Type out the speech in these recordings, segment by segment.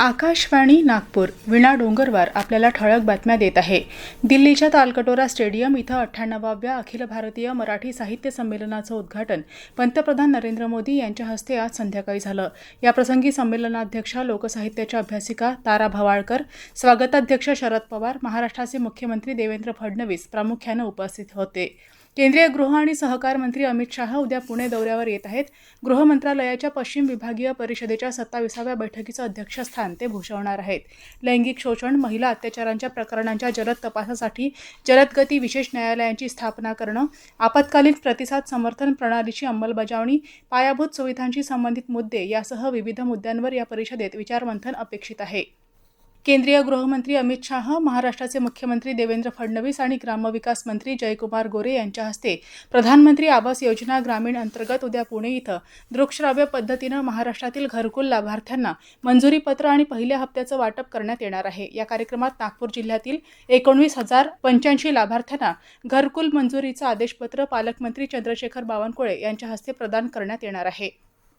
आकाशवाणी नागपूर विणा डोंगरवार आपल्याला ठळक बातम्या देत आहे. दिल्लीच्या तालकटोरा स्टेडियम इथं अठ्ठ्याण्णवाव्या अखिल भारतीय मराठी साहित्य संमेलनाचं उद्घाटन पंतप्रधान नरेंद्र मोदी यांच्या हस्ते आज संध्याकाळी झालं. याप्रसंगी संमेलनाध्यक्षा लोकसाहित्याच्या अभ्यासिका तारा भवाळकर स्वागताध्यक्ष शरद पवार महाराष्ट्राचे मुख्यमंत्री देवेंद्र फडणवीस प्रामुख्यानं उपस्थित होते. केंद्रीय गृह आणि सहकार मंत्री अमित शहा उद्या पुणे दौऱ्यावर येत आहेत. गृह मंत्रालयाच्या पश्चिम विभागीय परिषदेच्या सत्ताविसाव्या बैठकीचं अध्यक्षस्थान ते भूषवणार आहेत. लैंगिक शोषण महिला अत्याचारांच्या प्रकरणांच्या जलद तपासासाठी जलदगती विशेष न्यायालयांची स्थापना करणं आपत्कालीन प्रतिसाद समर्थन प्रणालीची अंमलबजावणी पायाभूत सुविधांशी संबंधित मुद्दे यासह विविध मुद्द्यांवर या परिषदेत विचारमंथन अपेक्षित आहे. केंद्रीय गृहमंत्री अमित शाह महाराष्ट्राचे मुख्यमंत्री देवेंद्र फडणवीस आणि ग्रामविकास मंत्री जयकुमार गोरे यांच्या हस्ते प्रधानमंत्री आवास योजना ग्रामीण अंतर्गत उद्या पुणे इथं दृकश्राव्य पद्धतीनं महाराष्ट्रातील घरकुल लाभार्थ्यांना मंजुरीपत्र आणि पहिल्या हप्त्याचं वाटप करण्यात येणार आहे. या कार्यक्रमात नागपूर जिल्ह्यातील एकोणवीस हजार पंच्याऐंशी लाभार्थ्यांना घरकुल मंजुरीचं आदेशपत्र पालकमंत्री चंद्रशेखर बावनकुळे यांच्या हस्ते प्रदान करण्यात येणार आहे.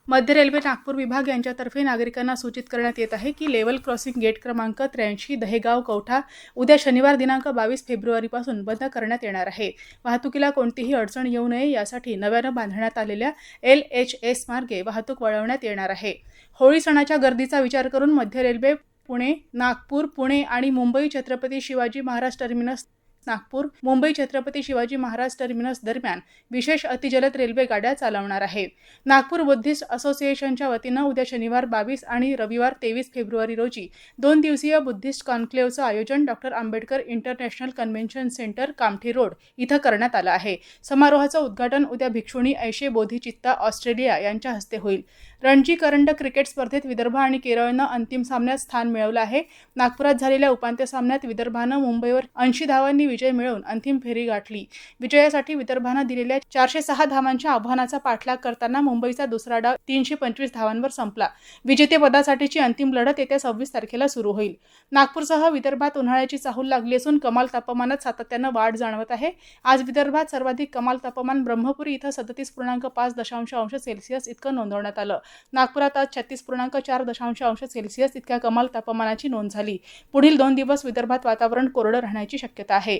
मध्य रेल्वे नागपूर विभाग यांच्यातर्फे नागरिकांना सूचित करण्यात येत आहे की लेवल क्रॉसिंग गेट क्रमांक त्र्याऐंशी दहेगाव कवठा उद्या शनिवार दिनांक बावीस फेब्रुवारीपासून बंद करण्यात येणार आहे. वाहतुकीला कोणतीही अडचण येऊ नये यासाठी नव्यानं बांधण्यात आलेल्या एल एच एस मार्गे वाहतूक वळवण्यात येणार आहे. होळी सणाच्या गर्दीचा विचार करून मध्य रेल्वे पुणे नागपूर पुणे आणि मुंबई छत्रपती शिवाजी महाराज टर्मिनस नागपूर मुंबई छत्रपती शिवाजी महाराज टर्मिनस दरम्यान विशेष अतिजलद रेल्वे गाड्या चालवणार आहे. नागपूर बुद्धिस्ट असोसिएशनच्या वतीनं उद्या शनिवार बावीस आणि रविवार तेवीस फेब्रुवारी रोजी दोन दिवसीय बुद्धिस्ट कॉन्क्लेव्हचं आयोजन doctor Ambedkar international convention centre Kamthi road इथं करण्यात आलं आहे. समारोहाचं उद्घाटन उद्या भिक्षुणी ऐशे बोधिचित्ता ऑस्ट्रेलिया यांच्या हस्ते होईल. रणजी करंडक क्रिकेट स्पर्धेत विदर्भ आणि केरळनं अंतिम सामन्यात स्थान मिळवलं आहे. नागपुरात झालेल्या उपांत्य सामन्यात विदर्भानं मुंबईवर ऐंशी धावांनी विजय मिळवून अंतिम फेरी गाठली. विजयासाठी विदर्भानं दिलेल्या चारशे सहा धावांच्या आव्हानाचा पाठलाग करताना मुंबईचा दुसरा डाव तीनशे पंचवीस धावांवर संपला. विजेतेपदासाठीची अंतिम लढत येत्या सव्वीस तारखेला सुरू होईल. नागपूरसह विदर्भात उन्हाळ्याची चाहूल लागली असून कमाल तापमानात सातत्यानं वाढ जाणवत आहे. आज विदर्भात सर्वाधिक कमाल तापमान ब्रह्मपुरी इथं सदतीस पूर्णांक पाच दशांश अंश सेल्सिअस इतकं नोंदवण्यात आलं. नागपुरात आज छत्तीस पूर्णांक चार दशांश अंश सेल्सिअस इतक्या कमाल तापमानाची नोंद झाली. पुढील दोन दिवस विदर्भात वातावरण कोरडं राहण्याची शक्यता आहे.